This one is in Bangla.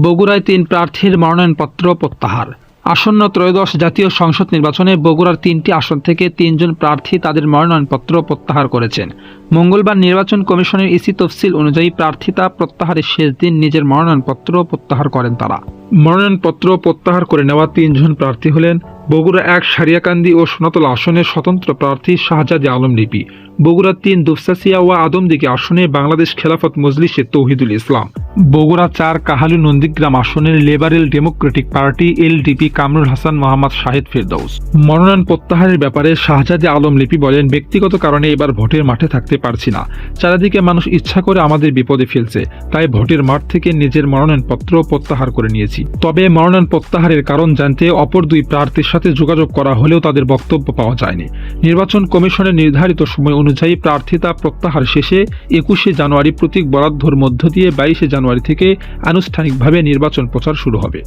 বগুড়ায় তিন প্রার্থীর মনোনয়নপত্র প্রত্যাহার। আসন্ন ত্রয়োদশ জাতীয় সংসদ নির্বাচনে বগুড়ার তিনটি আসন থেকে তিনজন প্রার্থী তাদের মনোনয়নপত্র প্রত্যাহার করেছেন। মঙ্গলবার নির্বাচন কমিশনের ইসি তফসিল অনুযায়ী প্রার্থিতা প্রত্যাহারের শেষ দিন নিজের মনোনয়নপত্র প্রত্যাহার করেন তারা। মনোনয়নপত্র প্রত্যাহার করে নেওয়া তিনজন প্রার্থী হলেন বগুড়া এক সারিয়াকান্দি ও সোনাতলা আসনের স্বতন্ত্র প্রার্থী শাহজাদি আলম লিপি। বগুড়া তিন দুফসাসিয়া ও আদমদিকে আসনে বাংলাদেশ খেলাফত মজলিসের তৌহিদুল ইসলাম। বগুড়া চার কাহালু নন্দীগ্রাম আসনের Liberal Democratic Party LDP Kamrul Hasan Mohammad Shahid Ferdous. মনোনয়ন প্রত্যাহারের ব্যাপারে শাহজাদি আলম লিপি বলেন, ব্যক্তিগত কারণে এবার ভোটের মাঠে থাকতে পারছি না। চারিদিকে মানুষ ইচ্ছা করে আমাদের বিপদে ফেলছে, তাই ভোটের মাঠ থেকে নিজের মনোনয়নপত্র প্রত্যাহার করে নিয়েছি। তবে মনোনয়ন প্রত্যাহারের কারণ জানতে অপর দুই প্রার্থীর সাথে যোগাযোগ করা হলেও তাদের বক্তব্য পাওয়া যায়নি। নির্বাচন কমিশনের নির্ধারিত সময় অনুযায়ী প্রার্থিতা প্রত্যাহার শেষে একুশে জানুয়ারি প্রতীক বরাদ্দর মধ্য দিয়ে বাইশে জানুয়ারি থেকে আনুষ্ঠানিকভাবে নির্বাচন প্রচার শুরু হবে।